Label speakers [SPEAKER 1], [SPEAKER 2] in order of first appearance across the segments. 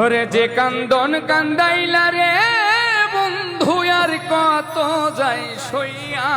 [SPEAKER 1] ওরে যে কান্দন কান্দাইলা রে, বন্ধু, আর কত যাই সইয়া।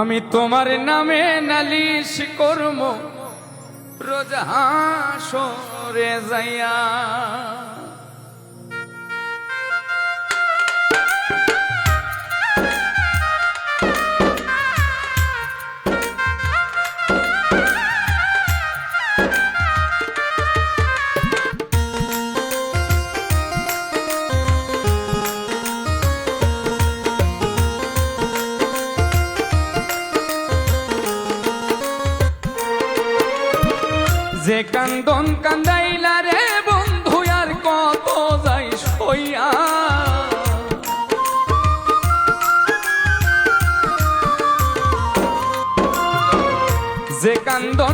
[SPEAKER 1] আমি তোমার নামে নালিশ করম রোজ হাসরে যাইয়া। যে কান্দন কান্দাইলা রে বন্ধু আর কত যাই সইয়া। যে কান্দন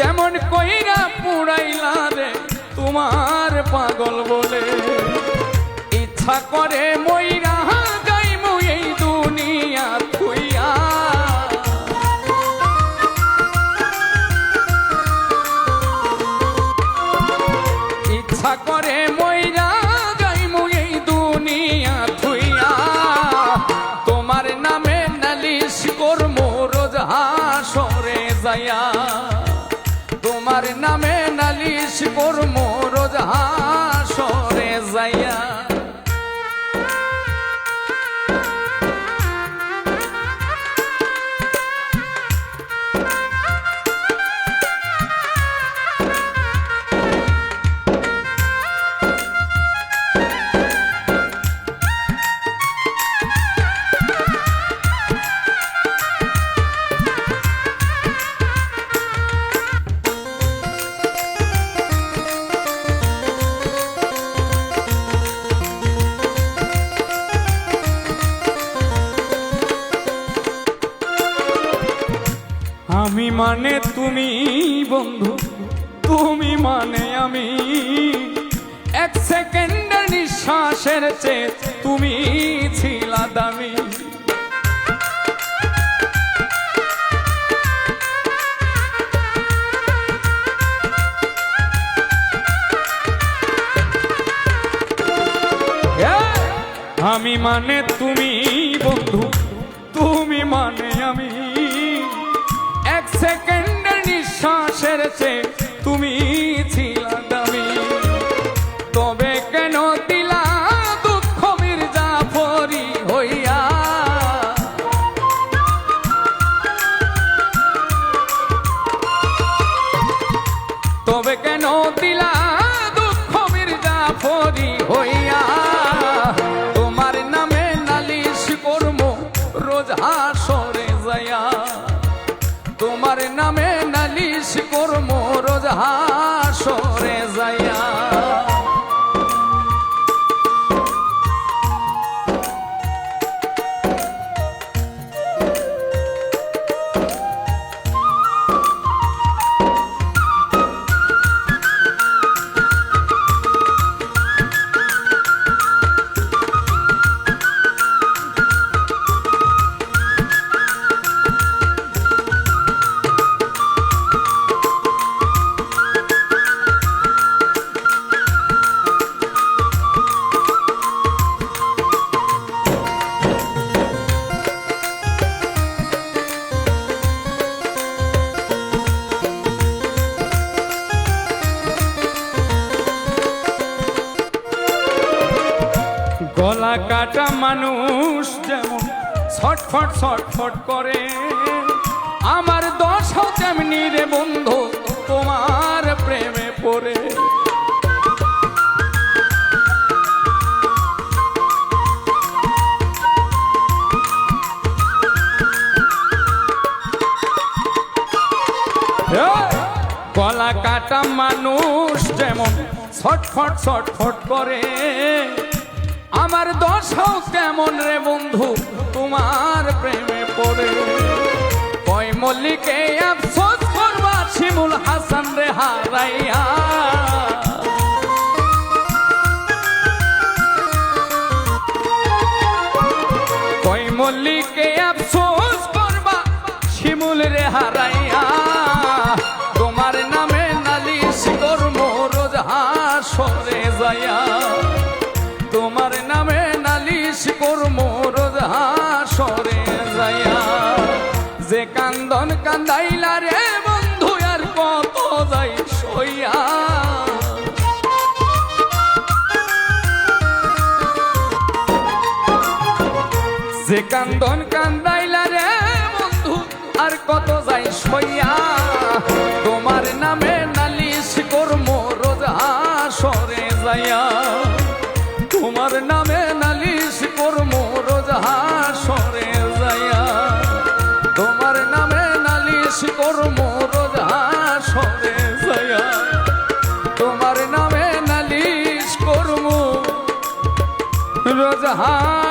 [SPEAKER 1] তেমন কইরা পুরাইলা রে তোমার পাগল বলে। ইচ্ছা করে মইরা এই দুনিয়া ইচ্ছা করে করমু মানে তুমি বন্ধু, তুমি মানে আমি। এক সেকেন্ডের নিঃশ্বাসের চেয়ে তুমি ছিলা দামি। আমি মানে তুমি বন্ধু, তুমি মানে আমি। সেকেন্ডের নিঃশ্বাসের চেয়ে তুমি দামি। তবে কেন দিলা দুঃখ তবে কেন দিলা দুঃখ তোমার নামে নালিশ করম, রোজ হাসরে যায়া তোমার নামে নালিশ করম রোজ হাসরে যাইয়া। কাটা মানুষ যেমন ছটফট ছটফট করে। আমার দশও তেমনি রে বন্ধু তোমার প্রেমে পড়ে। গলা কাটা মানুষ যেমন ছটফট ছটফট করে। আমার দশাও কেমন রে বন্ধু? তোমার প্রেমে পড়ে। কয় মল্লিকে, আফসোস করবা, শিমুল হাসান রে হারাইয়া। কই মল্লিকে, আফসোস করবা, শিমুল রে হারাইয়া। তোমার নামে নালিশ করব, রোজ হাসরে যাইয়া। করব রোজ হাসরে যাইয়া, যে কান্দন কান্দাইলা রে বন্ধু, আর কত যাই সইয়া। যে কান্দন কান্দাইলা রে বন্ধু, আর কত যাই সইয়া। তোমার নামে নালিশ করম রোজ হাসরে যাইয়া। নালিশ করমু রোজ হাসরে